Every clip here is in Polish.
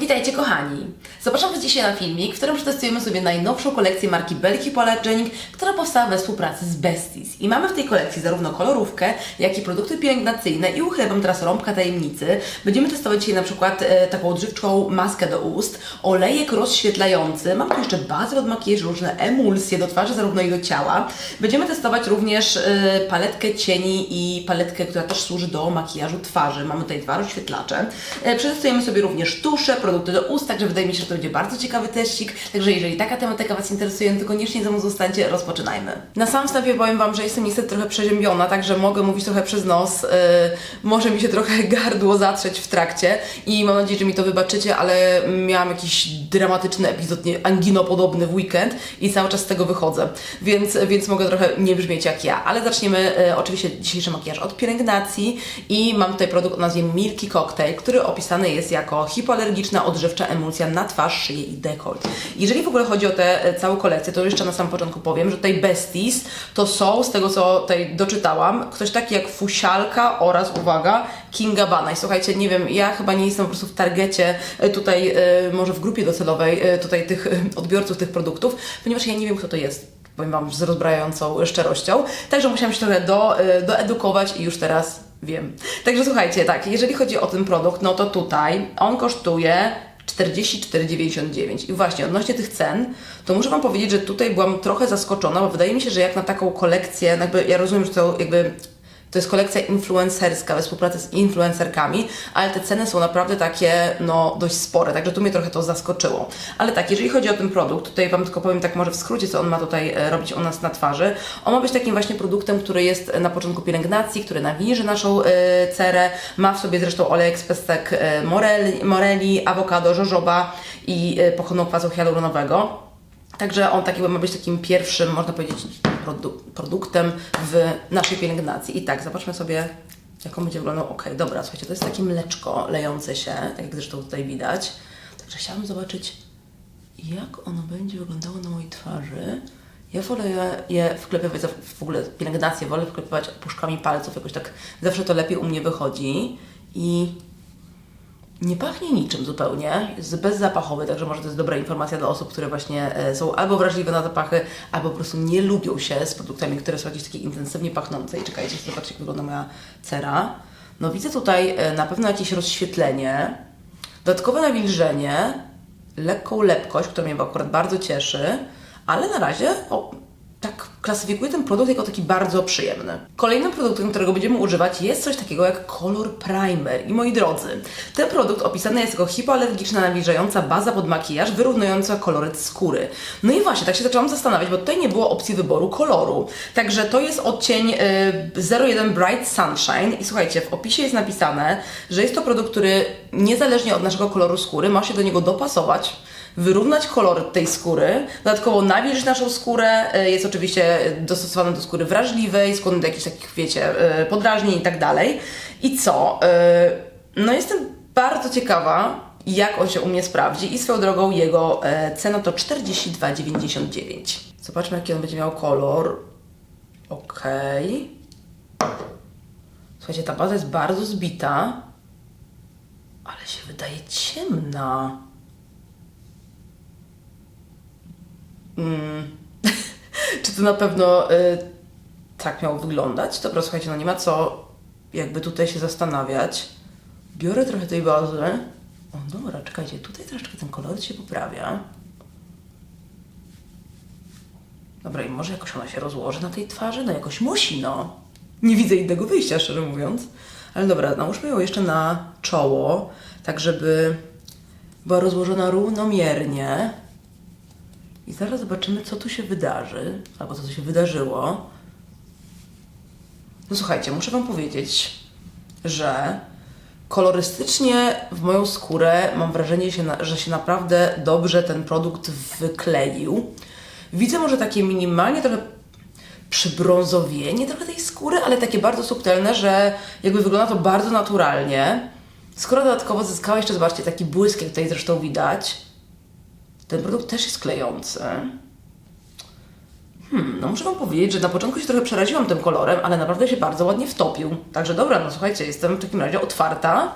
Witajcie kochani! Zapraszam Was dzisiaj na filmik, w którym przetestujemy sobie najnowszą kolekcję marki Belle Hypoallergenic, która powstała we współpracy z Besties. I mamy w tej kolekcji zarówno kolorówkę, jak i produkty pielęgnacyjne i uchylewam teraz rąbka tajemnicy. Będziemy testować dzisiaj na przykład e, taką odżywczą maskę do ust, olejek rozświetlający, mam tu jeszcze bazę od makijażu, różne emulsje do twarzy, zarówno i do ciała. Będziemy testować również e, paletkę cieni i paletkę, która też służy do makijażu twarzy. Mamy tutaj dwa rozświetlacze. E, Przetestujemy sobie również tusze, produkty do ust, także wydaje mi się, że to będzie bardzo ciekawy teścik. Także jeżeli taka tematyka Was interesuje, to koniecznie ze mną zostańcie, rozpoczynajmy. Na samym wstępie powiem Wam, że jestem niestety trochę przeziębiona, także mogę mówić trochę przez nos. Yy, może mi się trochę gardło zatrzeć w trakcie i mam nadzieję, że mi to wybaczycie, ale miałam jakiś dramatyczny epizod nie, anginopodobny w weekend i cały czas z tego wychodzę, więc, więc mogę trochę nie brzmieć jak ja. Ale zaczniemy yy, oczywiście dzisiejszy makijaż od pielęgnacji i mam tutaj produkt o nazwie Milky Cocktail, który opisany jest jako hipoalergiczna, odżywcza emulsja na twarz, szyję i dekolt. Jeżeli w ogóle chodzi o tę e, całą kolekcję, to jeszcze na samym początku powiem, że tutaj Besties to są, z tego co tutaj doczytałam, ktoś taki jak Fusialka oraz, uwaga, Kinga Bana. I słuchajcie, nie wiem, ja chyba nie jestem po prostu w targecie e, tutaj, e, może w grupie docelowej tutaj tych odbiorców tych produktów, ponieważ ja nie wiem, kto to jest powiem Wam z rozbrajającą szczerością. Także musiałam się trochę do, doedukować i już teraz wiem. Także słuchajcie, tak, jeżeli chodzi o ten produkt, no to tutaj on kosztuje 44,99. I właśnie odnośnie tych cen, to muszę Wam powiedzieć, że tutaj byłam trochę zaskoczona, bo wydaje mi się, że jak na taką kolekcję, jakby ja rozumiem, że to jakby to jest kolekcja influencerska we współpracy z influencerkami, ale te ceny są naprawdę takie, no, dość spore, także tu mnie trochę to zaskoczyło. Ale tak, jeżeli chodzi o ten produkt, tutaj Wam tylko powiem tak może w skrócie, co on ma tutaj e, robić u nas na twarzy. On ma być takim właśnie produktem, który jest na początku pielęgnacji, który nawilży naszą e, cerę, ma w sobie zresztą olejek z pestek moreli, moreli, awokado, żożoba i e, pochodną kwasu hialuronowego. Także on taki ma być takim pierwszym, można powiedzieć, produ produktem w naszej pielęgnacji. I tak, zobaczmy sobie, jak on będzie wyglądał. Ok, dobra, słuchajcie, to jest takie mleczko lejące się, tak jak zresztą tutaj widać. Także chciałam zobaczyć, jak ono będzie wyglądało na mojej twarzy. Ja wolę je, wklepywać, w ogóle pielęgnację wolę wklepywać puszkami palców, jakoś tak zawsze to lepiej u mnie wychodzi. I nie pachnie niczym zupełnie, jest bezzapachowy, także może to jest dobra informacja dla osób, które właśnie e, są albo wrażliwe na zapachy, albo po prostu nie lubią się z produktami, które są jakieś takie intensywnie pachnące. I czekajcie, zobaczcie jak wygląda moja cera. No widzę tutaj e, na pewno jakieś rozświetlenie, dodatkowe nawilżenie, lekką lepkość, która mnie akurat bardzo cieszy, ale na razie o, tak klasyfikuję ten produkt jako taki bardzo przyjemny. Kolejnym produktem, którego będziemy używać jest coś takiego jak Color Primer. I moi drodzy, ten produkt opisany jest jako hipoalergiczna, nawilżająca baza pod makijaż, wyrównująca koloryt skóry. No i właśnie, tak się zaczęłam zastanawiać, bo tutaj nie było opcji wyboru koloru. Także to jest odcień y, 01 Bright Sunshine i słuchajcie, w opisie jest napisane, że jest to produkt, który niezależnie od naszego koloru skóry ma się do niego dopasować wyrównać kolor tej skóry, dodatkowo nawilżyć naszą skórę, y, jest oczywiście dostosowane do skóry wrażliwej, skłonny do jakichś takich, wiecie, y, podrażnień i tak dalej. I co? Y, No jestem bardzo ciekawa, jak on się u mnie sprawdzi i swoją drogą jego e, cena to 42,99. Zobaczmy, jaki on będzie miał kolor. Okej. Słuchajcie, ta baza jest bardzo zbita, ale się wydaje ciemna. Mm. Czy to na pewno y, tak miało wyglądać? Dobra, słuchajcie, no nie ma co jakby tutaj się zastanawiać. Biorę trochę tej bazy. O, dobra, czekajcie, tutaj troszeczkę ten kolor się poprawia. Dobra, i może jakoś ona się rozłoży na tej twarzy? No jakoś musi, no. Nie widzę innego wyjścia, szczerze mówiąc. Ale dobra, nałóżmy ją jeszcze na czoło, tak żeby była rozłożona równomiernie. I zaraz zobaczymy, co tu się wydarzy, albo co tu się wydarzyło. No słuchajcie, muszę Wam powiedzieć, że kolorystycznie w moją skórę mam wrażenie, że się naprawdę dobrze ten produkt wykleił. Widzę może takie minimalnie trochę przybrązowienie trochę tej skóry, ale takie bardzo subtelne, że jakby wygląda to bardzo naturalnie. Skóra dodatkowo zyskała jeszcze, zobaczcie, taki błysk, jak tutaj zresztą widać. Ten produkt też jest klejący. Hmm, no muszę Wam powiedzieć, że na początku się trochę przeraziłam tym kolorem, ale naprawdę się bardzo ładnie wtopił. Także dobra, no słuchajcie, jestem w takim razie otwarta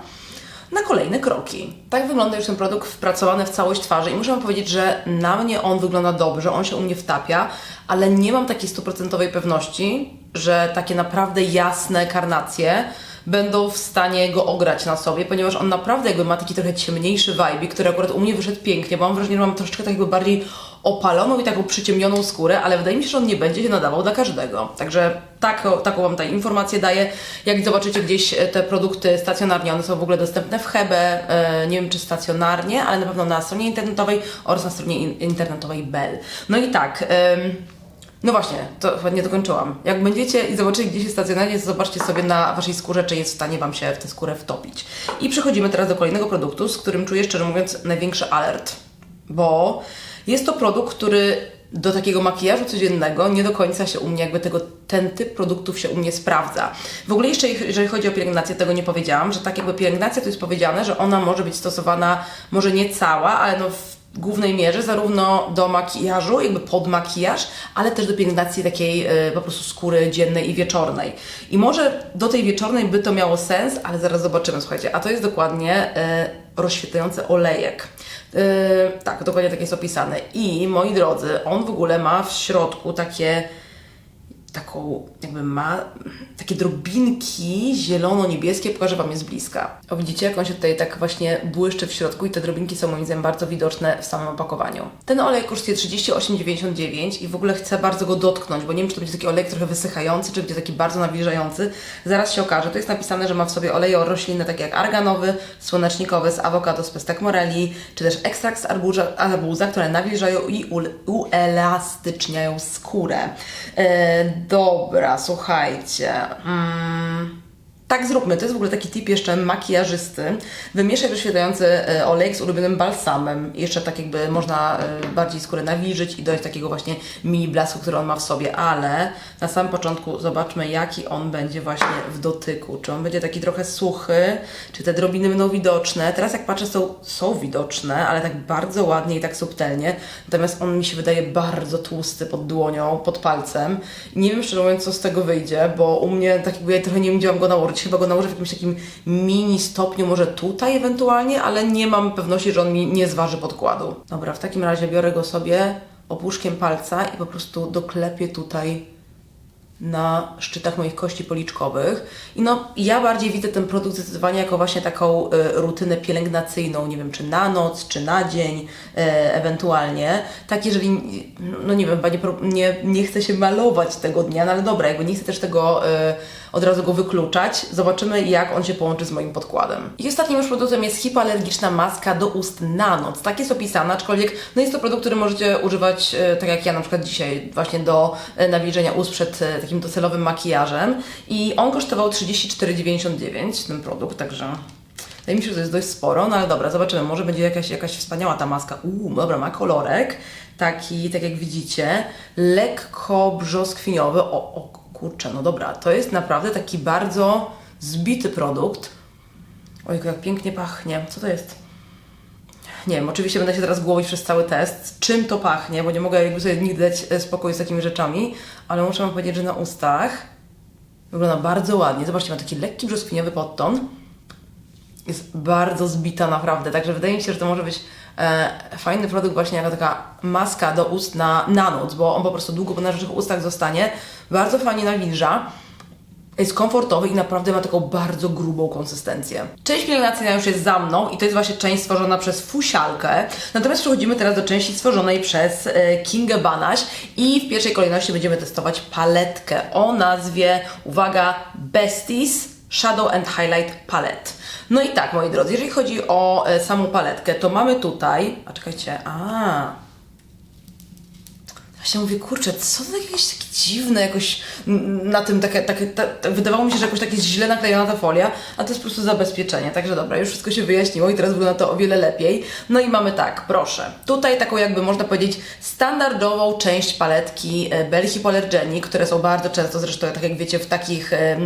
na kolejne kroki. Tak wygląda już ten produkt wpracowany w całość twarzy i muszę Wam powiedzieć, że na mnie on wygląda dobrze, on się u mnie wtapia, ale nie mam takiej stuprocentowej pewności, że takie naprawdę jasne karnacje będą w stanie go ograć na sobie, ponieważ on naprawdę jakby ma taki trochę ciemniejszy vibe, który akurat u mnie wyszedł pięknie, bo mam wrażenie, że mam troszeczkę tak jakby bardziej opaloną i taką przyciemnioną skórę, ale wydaje mi się, że on nie będzie się nadawał dla każdego. Także tak, taką Wam tutaj informację daję. Jak zobaczycie gdzieś e, te produkty stacjonarnie, one są w ogóle dostępne w Hebe, e, nie wiem czy stacjonarnie, ale na pewno na stronie internetowej oraz na stronie in- internetowej Bell. No i tak... no właśnie, to chyba nie dokończyłam. Jak będziecie i zobaczycie gdzieś stacjonarnie, to zobaczcie sobie na waszej skórze, czy jest w stanie wam się w tę skórę wtopić. I przechodzimy teraz do kolejnego produktu, z którym czuję szczerze mówiąc największy alert, bo jest to produkt, który do takiego makijażu codziennego nie do końca się u mnie, jakby tego, ten typ produktów się u mnie sprawdza. W ogóle jeszcze jeżeli chodzi o pielęgnację, tego nie powiedziałam, że tak jakby pielęgnacja to jest powiedziane, że ona może być stosowana, może nie cała, ale no w głównej mierze zarówno do makijażu, jakby pod makijaż, ale też do pielęgnacji takiej e, po prostu skóry dziennej i wieczornej. I może do tej wieczornej by to miało sens, ale zaraz zobaczymy, słuchajcie. A to jest dokładnie e, rozświetlający olejek. E, tak, dokładnie tak jest opisane. I moi drodzy, on w ogóle ma w środku takie taką, jakby ma takie drobinki zielono-niebieskie, pokażę Wam je z bliska. O, widzicie, jak on się tutaj tak właśnie błyszczy w środku i te drobinki są moim zdaniem bardzo widoczne w samym opakowaniu. Ten olej kosztuje 38,99 i w ogóle chcę bardzo go dotknąć, bo nie wiem, czy to będzie taki olej trochę wysychający, czy będzie taki bardzo nawilżający. Zaraz się okaże. To jest napisane, że ma w sobie oleje roślinne takie jak arganowy, słonecznikowy z awokado z pestek moreli, czy też ekstrakt z arbuza, arbuza które nawilżają i uelastyczniają skórę. E, dobra, słuchajcie. Mm. Tak zróbmy, to jest w ogóle taki tip jeszcze makijażysty. Wymieszaj wyświetlający e, olejek z ulubionym balsamem. Jeszcze tak jakby można e, bardziej skórę nawilżyć i dojść takiego właśnie mini blasku, który on ma w sobie, ale na samym początku zobaczmy jaki on będzie właśnie w dotyku. Czy on będzie taki trochę suchy, czy te drobiny będą widoczne. Teraz jak patrzę są, są widoczne, ale tak bardzo ładnie i tak subtelnie. Natomiast on mi się wydaje bardzo tłusty pod dłonią, pod palcem. Nie wiem szczerze mówiąc co z tego wyjdzie, bo u mnie tak jakby ja trochę nie wiem gdzie mam go nałożyć. Chyba go nałożę w jakimś takim mini stopniu, może tutaj ewentualnie, ale nie mam pewności, że on mi nie zważy podkładu. Dobra, w takim razie biorę go sobie opuszkiem palca i po prostu doklepię tutaj na szczytach moich kości policzkowych. I no, ja bardziej widzę ten produkt zdecydowanie jako właśnie taką y, rutynę pielęgnacyjną, nie wiem, czy na noc, czy na dzień, y, ewentualnie. Tak, jeżeli, no nie wiem, nie, nie, nie chcę się malować tego dnia, no ale dobra, jakby nie chcę też tego y, od razu go wykluczać. Zobaczymy, jak on się połączy z moim podkładem. I ostatnim już produktem jest hipoalergiczna maska do ust na noc. Tak jest opisana, aczkolwiek no jest to produkt, który możecie używać, e, tak jak ja na przykład dzisiaj, właśnie do e, nawilżenia ust przed e, takim docelowym makijażem. I on kosztował 34,99 ten produkt, także Wydaje mi się, że to jest dość sporo, no ale dobra, zobaczymy. Może będzie jakaś, jakaś wspaniała ta maska. Uuu, dobra, ma kolorek. Taki, tak jak widzicie, lekko brzoskwiniowy. O, o kurczę, no dobra, to jest naprawdę taki bardzo zbity produkt. Ojku, jak pięknie pachnie. Co to jest? Nie wiem, oczywiście będę się teraz głowić przez cały test, czym to pachnie, bo nie mogę jakby sobie nigdy dać e, spokoju z takimi rzeczami, ale muszę Wam powiedzieć, że na ustach wygląda bardzo ładnie. Zobaczcie, ma taki lekki brzoskwiniowy podton jest bardzo zbita naprawdę, także wydaje mi się, że to może być fajny produkt właśnie jako taka maska do ust na, na noc, bo on po prostu długo po naszych ustach zostanie, bardzo fajnie nawilża, jest komfortowy i naprawdę ma taką bardzo grubą konsystencję. Część pielęgnacyjna już jest za mną i to jest właśnie część stworzona przez Fusialkę. Natomiast przechodzimy teraz do części stworzonej przez e, Kingę Banaś i w pierwszej kolejności będziemy testować paletkę o nazwie, uwaga, Besties Shadow and Highlight Palette. No i tak, moi drodzy, jeżeli chodzi o e, samą paletkę, to mamy tutaj, a czekajcie, a Właśnie mówię, kurczę, co to jakieś takie dziwne, jakoś na tym takie, takie ta, ta, wydawało mi się, że jakoś tak jest źle naklejona ta folia, a to jest po prostu zabezpieczenie. Także dobra, już wszystko się wyjaśniło i teraz wygląda to o wiele lepiej. No i mamy tak, proszę, tutaj taką jakby można powiedzieć standardową część paletki e, Bell Hypoallergenic, które są bardzo często zresztą, tak jak wiecie, w takich, e,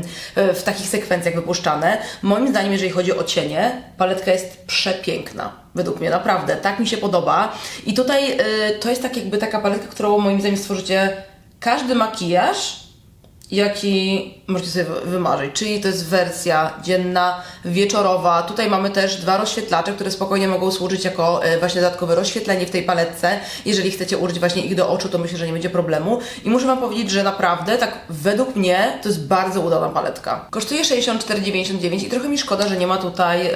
w takich sekwencjach wypuszczane. Moim zdaniem, jeżeli chodzi o cienie, paletka jest przepiękna. Według mnie, naprawdę, tak mi się podoba. I tutaj y, to jest tak jakby taka paletka, którą moim zdaniem stworzycie każdy makijaż jaki możecie sobie wy- wymarzyć. Czyli to jest wersja dzienna, wieczorowa. Tutaj mamy też dwa rozświetlacze, które spokojnie mogą służyć jako e, właśnie dodatkowe rozświetlenie w tej paletce. Jeżeli chcecie użyć właśnie ich do oczu, to myślę, że nie będzie problemu. I muszę Wam powiedzieć, że naprawdę, tak według mnie, to jest bardzo udana paletka. Kosztuje 64,99 i trochę mi szkoda, że nie ma tutaj e,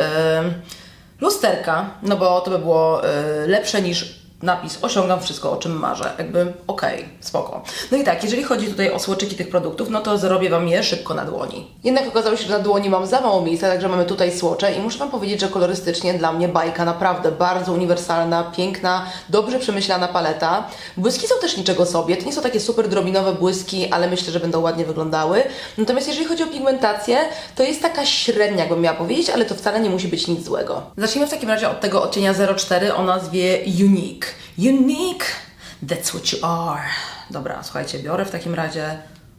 lusterka, no bo to by było e, lepsze niż napis osiągam wszystko, o czym marzę. Jakby okej, spoko. No i tak, jeżeli chodzi tutaj o słoczyki tych produktów, no to zrobię Wam je szybko na dłoni. Jednak okazało się, że na dłoni mam za mało miejsca, także mamy tutaj słocze i muszę Wam powiedzieć, że kolorystycznie dla mnie bajka naprawdę bardzo uniwersalna, piękna, dobrze przemyślana paleta. Błyski są też niczego sobie, to nie są takie super drobinowe błyski, ale myślę, że będą ładnie wyglądały. Natomiast jeżeli chodzi o pigmentację, to jest taka średnia, jakbym miała powiedzieć, ale to wcale nie musi być nic złego. Zacznijmy w takim razie od tego odcienia 04 o nazwie Unique. Unique, that's what you are. Dobra, słuchajcie, biorę w takim razie.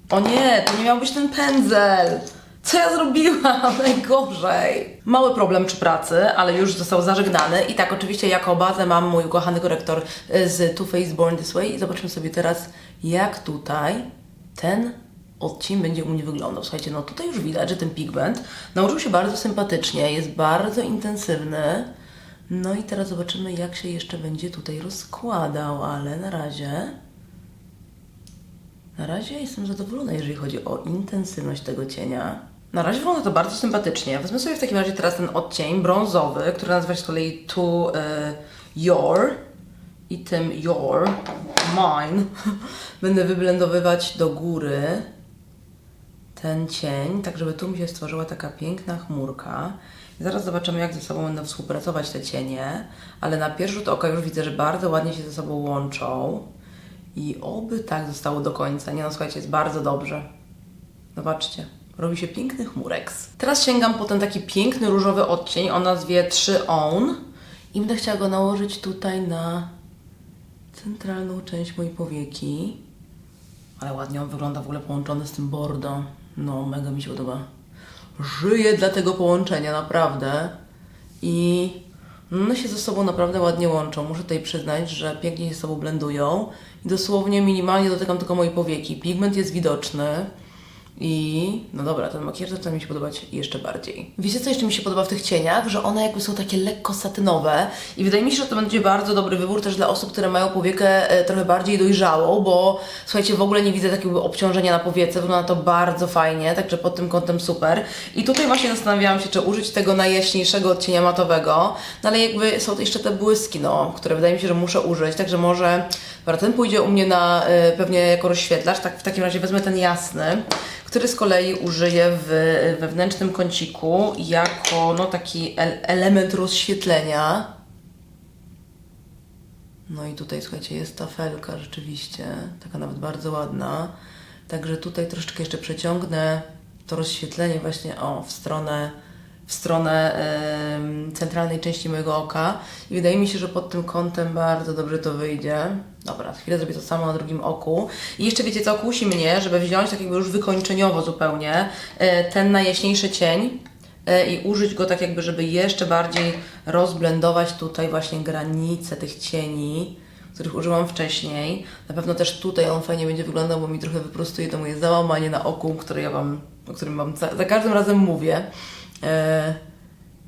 O nie, to nie miał być ten pędzel. Co ja zrobiłam? Najgorzej. Mały problem przy pracy, ale już został zażegnany. I tak, oczywiście, jako bazę mam mój ukochany korektor y, z Too Faced Born This Way. I zobaczmy sobie teraz, jak tutaj ten odcień będzie u mnie wyglądał. Słuchajcie, no tutaj już widać, że ten pigment nałożył się bardzo sympatycznie, jest bardzo intensywny. No i teraz zobaczymy, jak się jeszcze będzie tutaj rozkładał, ale na razie. Na razie jestem zadowolona, jeżeli chodzi o intensywność tego cienia. Na razie wygląda to bardzo sympatycznie. Wezmę sobie w takim razie teraz ten odcień brązowy, który nazywa się z kolei To e, Your i tym Your, Mine, będę wyblendowywać do góry ten cień, tak żeby tu mi się stworzyła taka piękna chmurka. Zaraz zobaczymy, jak ze sobą będą współpracować te cienie, ale na pierwszy rzut oka już widzę, że bardzo ładnie się ze sobą łączą. I oby tak zostało do końca. Nie no, słuchajcie, jest bardzo dobrze. Zobaczcie, robi się piękny chmureks. Teraz sięgam po ten taki piękny różowy odcień o nazwie 3 On i będę chciała go nałożyć tutaj na centralną część mojej powieki. Ale ładnie on wygląda w ogóle połączony z tym bordo. No, mega mi się podoba. Żyję dla tego połączenia, naprawdę. I one się ze sobą naprawdę ładnie łączą. Muszę tutaj przyznać, że pięknie się ze sobą blendują. I dosłownie minimalnie dotykam tylko mojej powieki. Pigment jest widoczny. I no dobra, ten makijaż zaczyna mi się podobać jeszcze bardziej. Wiecie, co jeszcze mi się podoba w tych cieniach? Że one jakby są takie lekko satynowe i wydaje mi się, że to będzie bardzo dobry wybór też dla osób, które mają powiekę e, trochę bardziej dojrzałą, bo słuchajcie, w ogóle nie widzę takiego obciążenia na powiece, wygląda to bardzo fajnie, także pod tym kątem super. I tutaj właśnie zastanawiałam się, czy użyć tego najjaśniejszego odcienia matowego, no ale jakby są jeszcze te błyski, no, które wydaje mi się, że muszę użyć, także może dobra, ten pójdzie u mnie na e, pewnie jako rozświetlacz, tak w takim razie wezmę ten jasny, który z kolei użyję w wewnętrznym kąciku jako no, taki el- element rozświetlenia. No i tutaj słuchajcie, jest ta felka rzeczywiście, taka nawet bardzo ładna. Także tutaj troszeczkę jeszcze przeciągnę to rozświetlenie właśnie o w stronę, w stronę centralnej części mojego oka. I wydaje mi się, że pod tym kątem bardzo dobrze to wyjdzie. Dobra, chwilę zrobię to samo na drugim oku. I jeszcze wiecie co, kusi mnie, żeby wziąć tak jakby już wykończeniowo zupełnie e, ten najjaśniejszy cień e, i użyć go tak jakby, żeby jeszcze bardziej rozblendować tutaj właśnie granice tych cieni, których użyłam wcześniej. Na pewno też tutaj on fajnie będzie wyglądał, bo mi trochę wyprostuje to moje załamanie na oku, które ja wam, o którym Wam za, za każdym razem mówię. E,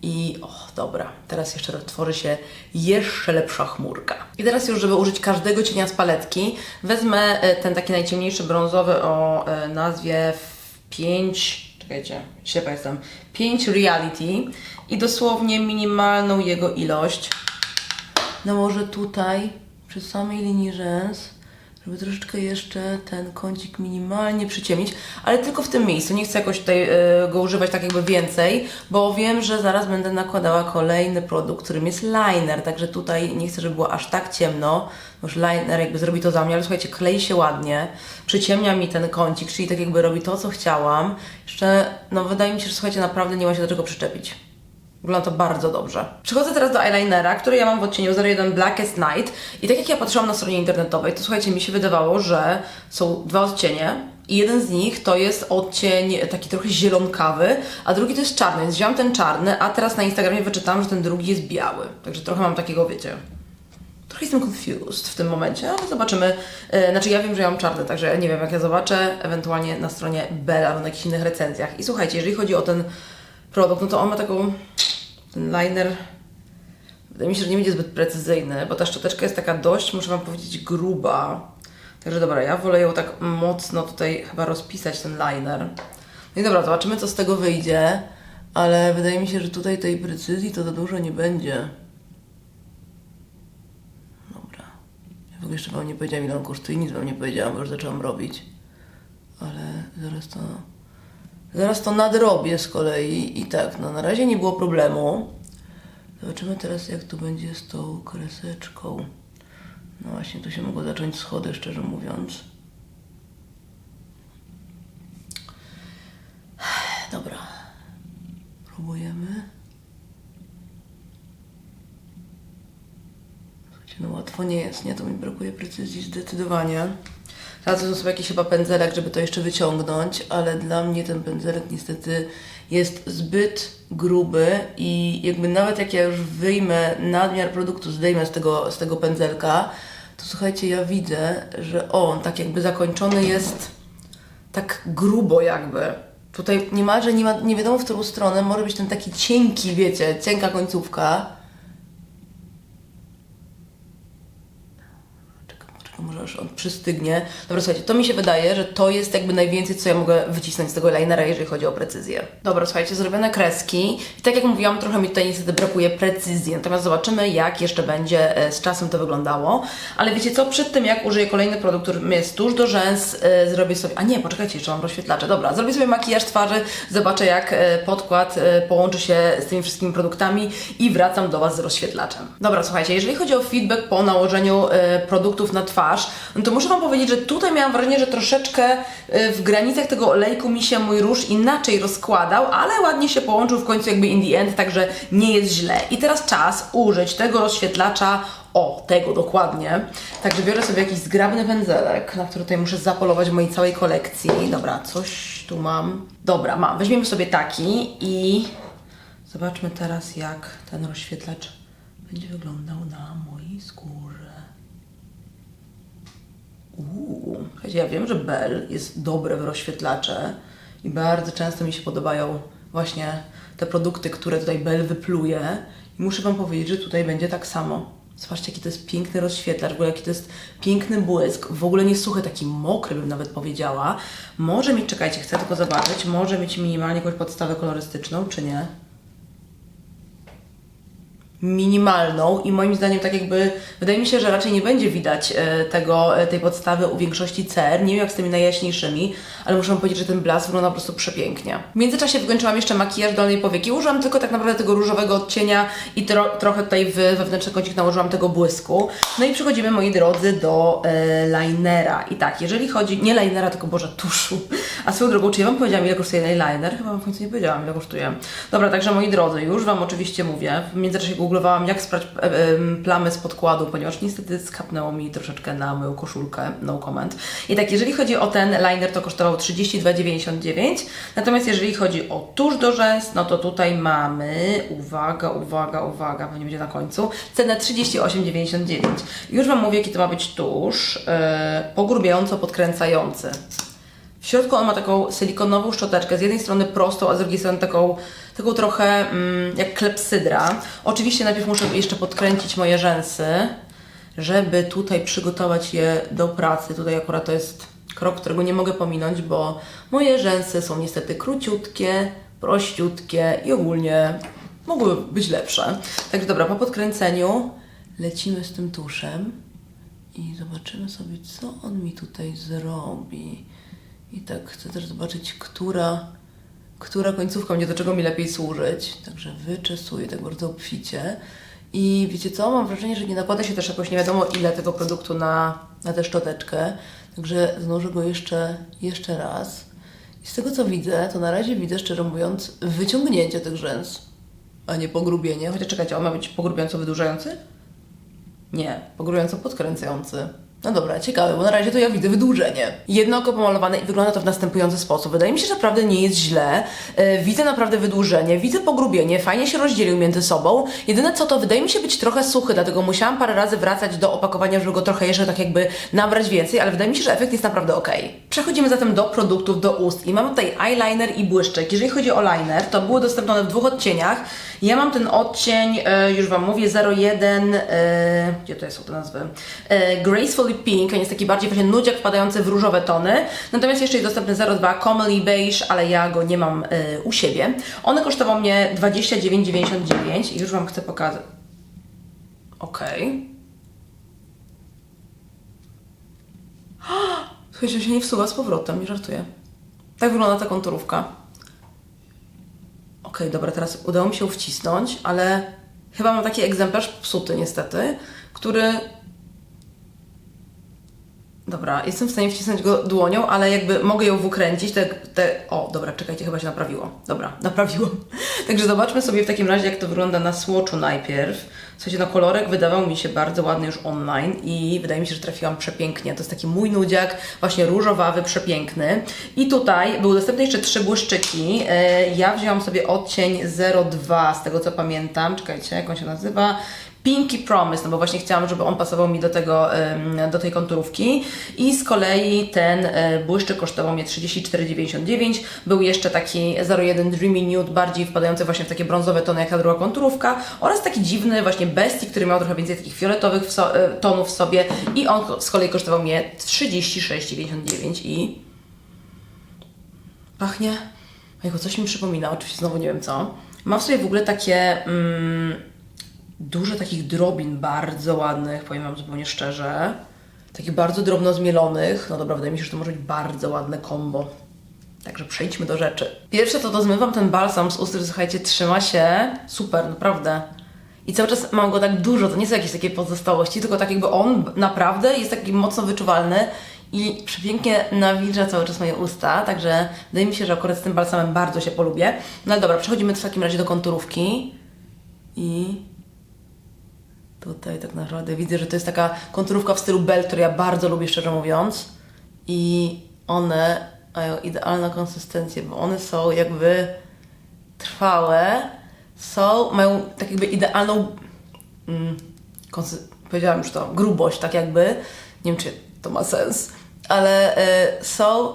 I o, dobra, teraz jeszcze tworzy się jeszcze lepsza chmurka. I teraz już, żeby użyć każdego cienia z paletki, wezmę e, ten taki najciemniejszy brązowy o e, nazwie 5, czekajcie, ślepa jestem, 5 Reality i dosłownie minimalną jego ilość nałożę tutaj przy samej linii rzęs, żeby troszeczkę jeszcze ten kącik minimalnie przyciemnić, ale tylko w tym miejscu. Nie chcę jakoś tutaj e, go używać tak jakby więcej, bo wiem, że zaraz będę nakładała kolejny produkt, którym jest liner, także tutaj nie chcę, żeby było aż tak ciemno, już liner jakby zrobi to za mnie, ale słuchajcie, klei się ładnie, przyciemnia mi ten kącik, czyli tak jakby robi to, co chciałam. Jeszcze, no wydaje mi się, że słuchajcie, naprawdę nie ma się do czego przyczepić. Wygląda to bardzo dobrze. Przechodzę teraz do eyelinera, który ja mam w odcieniu 01 Blackest Night. I tak jak ja patrzyłam na stronie internetowej, to słuchajcie, mi się wydawało, że są dwa odcienie. I jeden z nich to jest odcień taki trochę zielonkawy, a drugi to jest czarny. Więc wziąłam ten czarny, a teraz na Instagramie wyczytałam, że ten drugi jest biały. Także trochę mam takiego, wiecie, Trochę jestem confused w tym momencie, ale zobaczymy. E, Znaczy ja wiem, że ja mam czarny, także nie wiem jak ja zobaczę, ewentualnie na stronie Bell albo na jakichś innych recenzjach. I słuchajcie, jeżeli chodzi o ten produkt, no to on ma taką, ten liner, wydaje mi się, że nie będzie zbyt precyzyjny, bo ta szczoteczka jest taka dość, muszę Wam powiedzieć, gruba. Także dobra, ja wolę ją tak mocno tutaj chyba rozpisać ten liner. No i dobra, zobaczymy co z tego wyjdzie, ale wydaje mi się, że tutaj tej precyzji to za dużo nie będzie. Dobra. Ja w ogóle jeszcze Wam nie powiedziałam ile on kosztuje, nic Wam nie powiedziałam, bo już zaczęłam robić. Ale zaraz to... Zaraz to nadrobię z kolei i tak, no na razie nie było problemu. Zobaczymy teraz jak tu będzie z tą kreseczką. No właśnie, tu się mogą zacząć schody, szczerze mówiąc. Dobra. Próbujemy. Słuchajcie, no łatwo nie jest, nie? To mi brakuje precyzji zdecydowanie. To sobie jakiś chyba pędzelek, żeby to jeszcze wyciągnąć, ale dla mnie ten pędzelek niestety jest zbyt gruby i jakby nawet jak ja już wyjmę nadmiar produktu, zdejmę z tego, z tego pędzelka, to słuchajcie, ja widzę, że on tak jakby zakończony jest tak grubo jakby. Tutaj niemalże nie, ma, nie wiadomo w którą stronę może być ten taki cienki, wiecie, cienka końcówka. Poczekam, może aż on przystygnie. Dobra, słuchajcie, to mi się wydaje, że to jest jakby najwięcej, co ja mogę wycisnąć z tego linera, jeżeli chodzi o precyzję. Dobra, słuchajcie, zrobione kreski. I tak jak mówiłam, trochę mi tutaj niestety brakuje precyzji. Natomiast zobaczymy, jak jeszcze będzie e, z czasem to wyglądało. Ale wiecie co, przed tym jak użyję kolejny produkt, który jest tuż do rzęs, e, zrobię sobie... A nie, poczekajcie, jeszcze mam rozświetlacze. Dobra, zrobię sobie makijaż twarzy, zobaczę jak e, podkład połączy się z tymi wszystkimi produktami i wracam do Was z rozświetlaczem. Dobra, słuchajcie, jeżeli chodzi o feedback po nałożeniu produktów na twarz, no to muszę Wam powiedzieć, że tutaj miałam wrażenie, że troszeczkę e, w granicach tego olejku mi się mój róż inaczej rozkładał, ale ładnie się połączył w końcu jakby in the end, także nie jest źle. I teraz czas użyć tego rozświetlacza o, tego dokładnie. Także biorę sobie jakiś zgrabny pędzelek, na który tutaj muszę zapolować w mojej całej kolekcji. Dobra, coś tu mam. Dobra, mam. Weźmiemy sobie taki i zobaczmy teraz, jak ten rozświetlacz będzie wyglądał na mojej skórze. Uuu, ja wiem, że Bell jest dobre w rozświetlacze i bardzo często mi się podobają właśnie te produkty, które tutaj Bell wypluje. I muszę Wam powiedzieć, że tutaj będzie tak samo. Zobaczcie, jaki to jest piękny rozświetlacz, w ogóle jaki to jest piękny błysk. W ogóle nie suchy, taki mokry bym nawet powiedziała. Może mieć, czekajcie, chcę tylko zobaczyć, może mieć minimalnie jakąś podstawę kolorystyczną, czy nie? Minimalną i moim zdaniem tak jakby wydaje mi się, że raczej nie będzie widać e, tego, e, tej podstawy u większości cer. Nie wiem jak z tymi najjaśniejszymi, ale muszę powiedzieć, że ten blask wygląda po prostu przepięknie. W międzyczasie wykończyłam jeszcze makijaż dolnej powieki. Użyłam tylko tak naprawdę tego różowego odcienia i tro, trochę tutaj w wewnętrzny kącik nałożyłam tego błysku. No i przechodzimy, moi drodzy, do e, linera. I tak, jeżeli chodzi, nie linera, tylko Boże, tuszu. A swoją drogą, czy ja Wam powiedziałam, ile kosztuje eyeliner? Chyba Wam w końcu nie powiedziałam, ile kosztuje. Dobra, także moi drodzy, już Wam oczywiście mówię. W międzyczasie googlowałam, jak sprać e, plamy z podkładu, ponieważ niestety skapnęło mi troszeczkę na moją koszulkę, no comment. I tak, jeżeli chodzi o ten liner, to kosztował 32,99. Natomiast jeżeli chodzi o tusz do rzęs, no to tutaj mamy, uwaga, uwaga, uwaga, nie będzie na końcu, cenę 38,99. Już Wam mówię, jaki to ma być tusz, e, pogrubiająco podkręcający. W środku on ma taką silikonową szczoteczkę, z jednej strony prostą, a z drugiej strony taką, taką trochę mm, jak klepsydra. Oczywiście najpierw muszę jeszcze podkręcić moje rzęsy, żeby tutaj przygotować je do pracy. Tutaj akurat to jest krok, którego nie mogę pominąć, bo moje rzęsy są niestety króciutkie, prościutkie i ogólnie mogły być lepsze. Także dobra, po podkręceniu lecimy z tym tuszem i zobaczymy sobie, co on mi tutaj zrobi. I tak chcę też zobaczyć, która, która końcówka będzie do czego mi lepiej służyć. Także wyczesuję tak bardzo obficie. I wiecie co? Mam wrażenie, że nie nakłada się też jakoś nie wiadomo ile tego produktu na, na tę szczoteczkę. Także znoszę go jeszcze, jeszcze raz. I z tego co widzę, to na razie widzę, szczerze mówiąc, wyciągnięcie tych rzęs, a nie pogrubienie. Chociaż czekajcie, on ma być pogrubiająco wydłużający? Nie, pogrubiająco podkręcający. No dobra, ciekawe, bo na razie to ja widzę wydłużenie. Jedno oko pomalowane i wygląda to w następujący sposób. Wydaje mi się, że naprawdę nie jest źle. E, widzę naprawdę wydłużenie, widzę pogrubienie, fajnie się rozdzielił między sobą. Jedyne co to, wydaje mi się być trochę suchy, dlatego musiałam parę razy wracać do opakowania, żeby go trochę jeszcze tak jakby nabrać więcej, ale wydaje mi się, że efekt jest naprawdę ok. Przechodzimy zatem do produktów do ust i mamy tutaj eyeliner i błyszczek. Jeżeli chodzi o liner, to były dostępne w dwóch odcieniach. Ja mam ten odcień, e, już Wam mówię, 01, e, gdzie to są te nazwy? E, Gracefully Pink, on jest taki bardziej właśnie nudziak wpadający w różowe tony. Natomiast jeszcze jest dostępny 02 Comely Beige, ale ja go nie mam u siebie. One kosztowały mnie 29,99 i już Wam chcę pokazać. Okej. Słuchajcie, się nie wsuwa z powrotem, nie żartuję. Tak wygląda ta konturówka. Okej, dobra, teraz udało mi się wcisnąć, ale chyba mam taki egzemplarz psuty niestety, który... Dobra, jestem w stanie wcisnąć go dłonią, ale jakby mogę ją wykręcić, te, te... O, dobra, czekajcie, chyba się naprawiło. Dobra, naprawiło. Także zobaczmy sobie w takim razie, jak to wygląda na Swatchu najpierw. Słuchajcie, no kolorek wydawał mi się bardzo ładny już online i wydaje mi się, że trafiłam przepięknie. To jest taki mój nudziak, właśnie różowawy, przepiękny. I tutaj były dostępne jeszcze trzy błyszczyki. E, Ja wzięłam sobie odcień 02, z tego co pamiętam. Czekajcie, jak on się nazywa? Pinky Promise, no bo właśnie chciałam, żeby on pasował mi do tego, do tej konturówki. I z kolei ten e, błyszczyk kosztował mnie 34,99. Był jeszcze taki 01 Dreamy Nude, bardziej wpadający właśnie w takie brązowe tony jak ta druga konturówka. Oraz taki dziwny właśnie Bestie, który miał trochę więcej takich fioletowych w so, e, tonów w sobie. I on z kolei kosztował mnie 36,99 i... Pachnie... Jego coś mi przypomina, oczywiście znowu nie wiem co. Ma w sobie w ogóle takie... Mm, dużo takich drobin bardzo ładnych, powiem Wam zupełnie szczerze. Takich bardzo drobno zmielonych. No dobra, wydaje mi się, że to może być bardzo ładne kombo. Także przejdźmy do rzeczy. Pierwsze to to zmywam ten balsam z ust, który słuchajcie, trzyma się super, naprawdę. I cały czas mam go tak dużo, to nie są jakieś takie pozostałości, tylko tak jakby on naprawdę jest taki mocno wyczuwalny i przepięknie nawilża cały czas moje usta, także wydaje mi się, że akurat z tym balsamem bardzo się polubię. No ale dobra, przechodzimy w takim razie do konturówki i Tutaj tak naprawdę widzę, że to jest taka konturówka w stylu Bell, którą ja bardzo lubię, szczerze mówiąc. I one mają idealną konsystencję, bo one są jakby trwałe, są, mają tak jakby idealną, mm, powiedziałam już to, grubość, tak jakby. Nie wiem, czy to ma sens, ale y, są,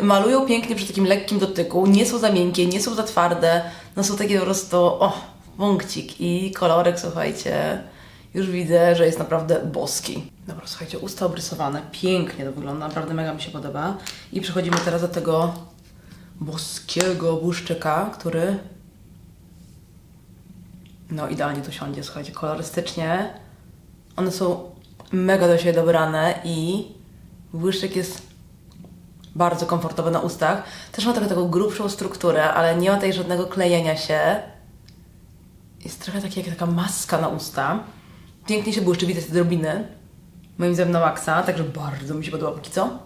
malują pięknie przy takim lekkim dotyku, nie są za miękkie, nie są za twarde, no są takie po prostu, o, punkcik i kolorek, słuchajcie, już widzę, że jest naprawdę boski. Dobra, słuchajcie, usta obrysowane, pięknie to wygląda, naprawdę mega mi się podoba. I przechodzimy teraz do tego boskiego błyszczyka, który no idealnie to siądzie, słuchajcie, kolorystycznie. One są mega do siebie dobrane i błyszczyk jest bardzo komfortowy na ustach. Też ma trochę taką grubszą strukturę, ale nie ma tutaj żadnego klejenia się. Jest trochę taki, jak taka maska na usta. Pięknie się błyszczy, widać te drobiny. Moim zdaniem na maksa, także bardzo mi się podoba póki co.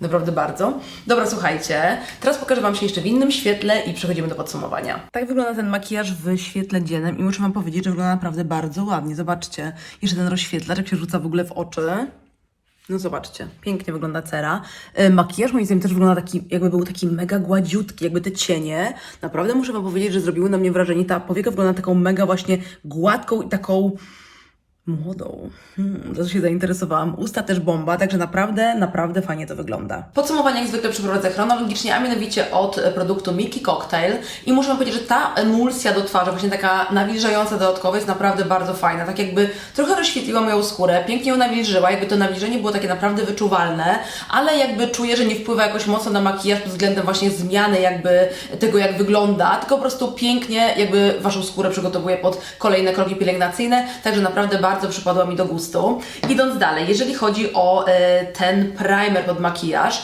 Naprawdę bardzo. Dobra, słuchajcie, teraz pokażę Wam się jeszcze w innym świetle i przechodzimy do podsumowania. Tak wygląda ten makijaż w świetle dziennym i muszę Wam powiedzieć, że wygląda naprawdę bardzo ładnie. Zobaczcie, jeszcze ten rozświetlacz, jak się rzuca w ogóle w oczy. No zobaczcie, pięknie wygląda cera. E, Makijaż moim zdaniem też wygląda taki, jakby był taki mega gładziutki, jakby te cienie. Naprawdę muszę Wam powiedzieć, że zrobiły na mnie wrażenie. Ta powieka wygląda taką mega właśnie gładką i taką młodą. Hmm, to się zainteresowałam. Usta też bomba, także naprawdę, naprawdę fajnie to wygląda. Podsumowanie jak zwykle przeprowadzę chronologicznie, a mianowicie od produktu Milky Cocktail. I muszę powiedzieć, że ta emulsja do twarzy, właśnie taka nawilżająca dodatkowo jest naprawdę bardzo fajna. Tak jakby trochę rozświetliła moją skórę, pięknie ją nawilżyła, jakby to nawilżenie było takie naprawdę wyczuwalne, ale jakby czuję, że nie wpływa jakoś mocno na makijaż pod względem właśnie zmiany jakby tego, jak wygląda, tylko po prostu pięknie jakby Waszą skórę przygotowuje pod kolejne kroki pielęgnacyjne, także naprawdę bardzo przypadła mi do gustu. Idąc dalej, jeżeli chodzi o e, ten primer pod makijaż,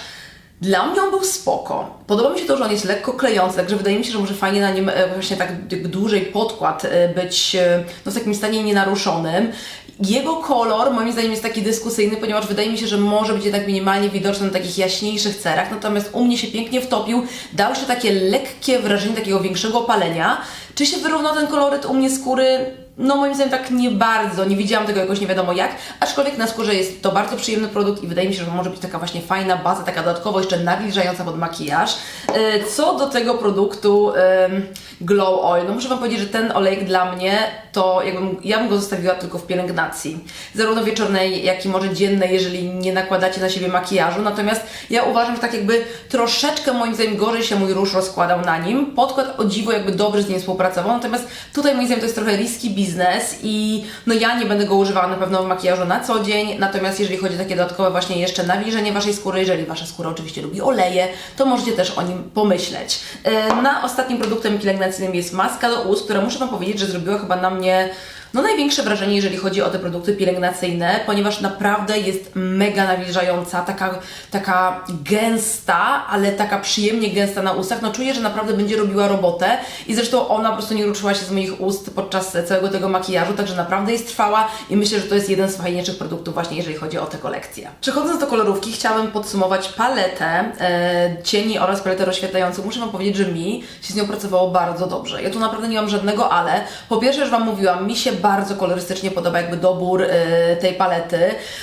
dla mnie on był spoko. Podoba mi się to, że on jest lekko klejący, także wydaje mi się, że może fajnie na nim e, właśnie tak dłużej podkład e, być no, w takim stanie nienaruszonym. Jego kolor moim zdaniem jest taki dyskusyjny, ponieważ wydaje mi się, że może być jednak minimalnie widoczny na takich jaśniejszych cerach, natomiast u mnie się pięknie wtopił, dał jeszcze takie lekkie wrażenie takiego większego opalenia. Czy się wyrównał ten koloryt u mnie skóry? No moim zdaniem tak nie bardzo, nie widziałam tego jakoś nie wiadomo jak, aczkolwiek na skórze jest to bardzo przyjemny produkt i wydaje mi się, że może być taka właśnie fajna baza, taka dodatkowo jeszcze nawilżająca pod makijaż. E, Co do tego produktu Glow Oil, no muszę Wam powiedzieć, że ten olejek dla mnie to jakbym, ja bym go zostawiła tylko w pielęgnacji, zarówno wieczornej, jak i może dziennej, jeżeli nie nakładacie na siebie makijażu, natomiast ja uważam, że tak jakby troszeczkę moim zdaniem gorzej się mój róż rozkładał na nim, podkład o dziwo jakby dobrze z nim współpracował, natomiast tutaj moim zdaniem to jest trochę riski biznes i no ja nie będę go używała na pewno w makijażu na co dzień, natomiast jeżeli chodzi o takie dodatkowe właśnie jeszcze nawilżenie Waszej skóry, jeżeli Wasza skóra oczywiście lubi oleje, to możecie też o nim pomyśleć. E, Na ostatnim produktem pielęgnacyjnym jest maska do ust, która muszę Wam powiedzieć, że zrobiła chyba na mnie no największe wrażenie, jeżeli chodzi o te produkty pielęgnacyjne, ponieważ naprawdę jest mega nawilżająca, taka, taka gęsta, ale taka przyjemnie gęsta na ustach. No czuję, że naprawdę będzie robiła robotę i zresztą ona po prostu nie ruszyła się z moich ust podczas całego tego makijażu, także naprawdę jest trwała i myślę, że to jest jeden z fajniejszych produktów właśnie, jeżeli chodzi o tę kolekcję. Przechodząc do kolorówki, chciałabym podsumować paletę e, cieni oraz paletę rozświetlającą. Muszę Wam powiedzieć, że mi się z nią pracowało bardzo dobrze. Ja tu naprawdę nie mam żadnego ale. Po pierwsze, już Wam mówiłam, mi się bardzo kolorystycznie podoba jakby dobór e, tej palety.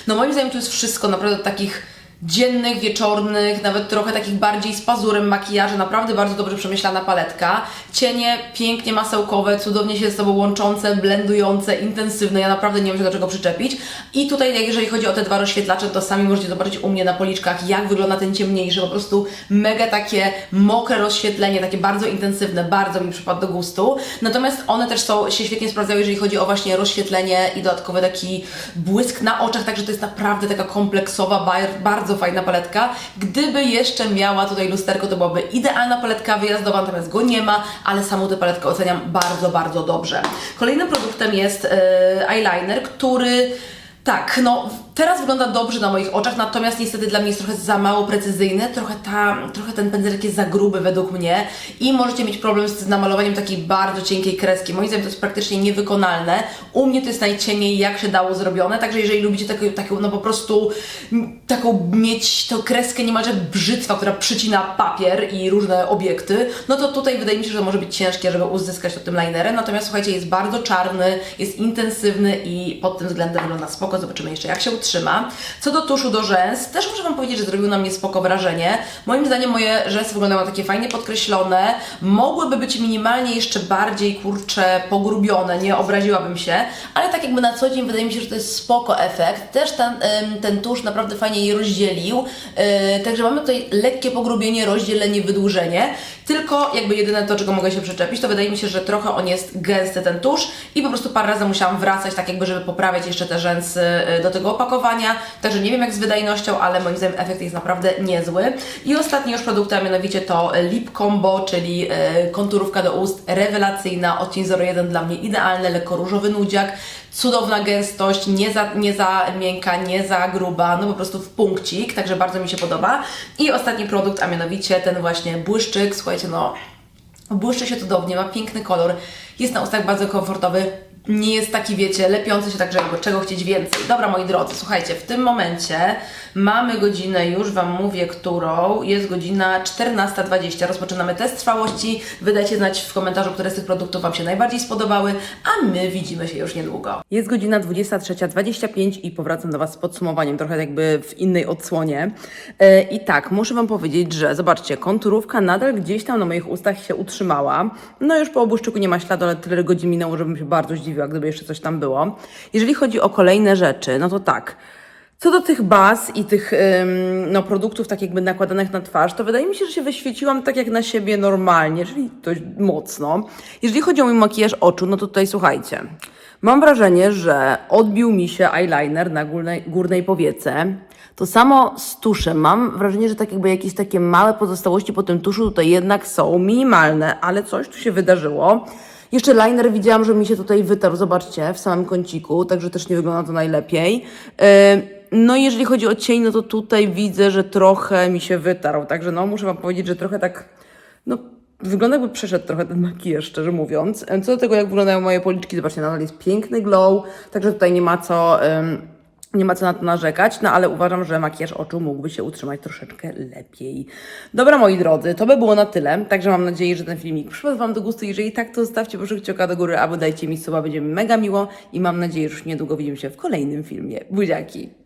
No moim zdaniem tu jest wszystko naprawdę takich dziennych, wieczornych, nawet trochę takich bardziej z pazurem makijaży, naprawdę bardzo dobrze przemyślana paletka. Cienie pięknie masełkowe, cudownie się ze sobą łączące, blendujące, intensywne, ja naprawdę nie wiem się do czego przyczepić. I tutaj jeżeli chodzi o te dwa rozświetlacze, to sami możecie zobaczyć u mnie na policzkach, jak wygląda ten ciemniejszy, po prostu mega takie mokre rozświetlenie, takie bardzo intensywne, bardzo mi przypadł do gustu. Natomiast one też są, się świetnie sprawdzają, jeżeli chodzi o właśnie rozświetlenie i dodatkowy taki błysk na oczach, także to jest naprawdę taka kompleksowa, bar- bardzo fajna paletka. Gdyby jeszcze miała tutaj lusterko, to byłaby idealna paletka wyjazdowa, natomiast go nie ma, ale samą tę paletkę oceniam bardzo, bardzo dobrze. Kolejnym produktem jest e, eyeliner, który tak, no teraz wygląda dobrze na moich oczach, natomiast niestety dla mnie jest trochę za mało precyzyjny, trochę, ta, trochę ten pędzelek jest za gruby według mnie i możecie mieć problem z namalowaniem takiej bardzo cienkiej kreski. Moim zdaniem to jest praktycznie niewykonalne. U mnie to jest najcieniej jak się dało zrobione, także jeżeli lubicie taką, taką no po prostu taką mieć tą kreskę niemalże brzytwa, która przycina papier i różne obiekty, no to tutaj wydaje mi się, że może być ciężkie, żeby uzyskać to tym linerem, natomiast słuchajcie, jest bardzo czarny, jest intensywny i pod tym względem wygląda spoko, zobaczymy jeszcze jak się utrzyma. Co do tuszu do rzęs, też muszę Wam powiedzieć, że zrobił na mnie spoko wrażenie. Moim zdaniem moje rzęsy wyglądają takie fajnie podkreślone, mogłyby być minimalnie jeszcze bardziej, kurcze, pogrubione, nie obraziłabym się, ale tak jakby na co dzień wydaje mi się, że to jest spoko efekt. Też ten, ten tusz naprawdę fajnie je rozdzielił, e, także mamy tutaj lekkie pogrubienie, rozdzielenie, wydłużenie, tylko jakby jedyne to, czego mogę się przyczepić, to wydaje mi się, że trochę on jest gęsty ten tusz. I po prostu parę razy musiałam wracać, tak jakby, żeby poprawiać jeszcze te rzęsy e, do tego opakowania, także nie wiem jak z wydajnością, ale moim zdaniem efekt jest naprawdę niezły. I ostatni już produkt, a mianowicie to Lip Combo, czyli e, konturówka do ust rewelacyjna, odcień 01 dla mnie idealny, lekko różowy nudziak, cudowna gęstość, nie za, nie za miękka, nie za gruba, no po prostu w punkcik, także bardzo mi się podoba. I ostatni produkt, a mianowicie ten właśnie błyszczyk, słuchajcie, no błyszczy się cudownie, ma piękny kolor, jest na ustach bardzo komfortowy, nie jest taki, wiecie, lepiący się, także jakby czego chcieć więcej. Dobra, moi drodzy, słuchajcie, w tym momencie mamy godzinę, już Wam mówię, którą, jest godzina 14.20, rozpoczynamy test trwałości, wydajcie znać w komentarzu, które z tych produktów Wam się najbardziej spodobały, a my widzimy się już niedługo. Jest godzina 23.25 i powracam do Was z podsumowaniem, trochę jakby w innej odsłonie. E, I tak, muszę Wam powiedzieć, że zobaczcie, konturówka nadal gdzieś tam na moich ustach się utrzymała. No już po obłuszczyku nie ma śladu, ale tyle godzin minęło, żebym się bardzo zdziwiła, gdyby jeszcze coś tam było. Jeżeli chodzi o kolejne rzeczy, no to tak. Co do tych baz i tych no, produktów tak jakby nakładanych na twarz, to wydaje mi się, że się wyświeciłam tak jak na siebie normalnie, czyli dość mocno. Jeżeli chodzi o mój makijaż oczu, no to tutaj słuchajcie. Mam wrażenie, że odbił mi się eyeliner na górnej, górnej powiece. To samo z tuszem. Mam wrażenie, że tak jakby jakieś takie małe pozostałości po tym tuszu tutaj jednak są minimalne, ale coś tu się wydarzyło. Jeszcze liner widziałam, że mi się tutaj wytarł, zobaczcie, w samym kąciku, także też nie wygląda to najlepiej. No i jeżeli chodzi o cień, no to tutaj widzę, że trochę mi się wytarł, także no muszę Wam powiedzieć, że trochę tak, no wygląda jakby przeszedł trochę ten makijaż, szczerze mówiąc. Co do tego, jak wyglądają moje policzki, zobaczcie, nadal jest piękny glow, także tutaj nie ma co... ym, Nie ma co na to narzekać, no ale uważam, że makijaż oczu mógłby się utrzymać troszeczkę lepiej. Dobra, moi drodzy, to by było na tyle. Także mam nadzieję, że ten filmik przypadł Wam do gustu. Jeżeli tak, to zostawcie proszę kciuka do góry, albo dajcie mi suba, będzie mi mega miło. I mam nadzieję, że już niedługo widzimy się w kolejnym filmie. Buziaki!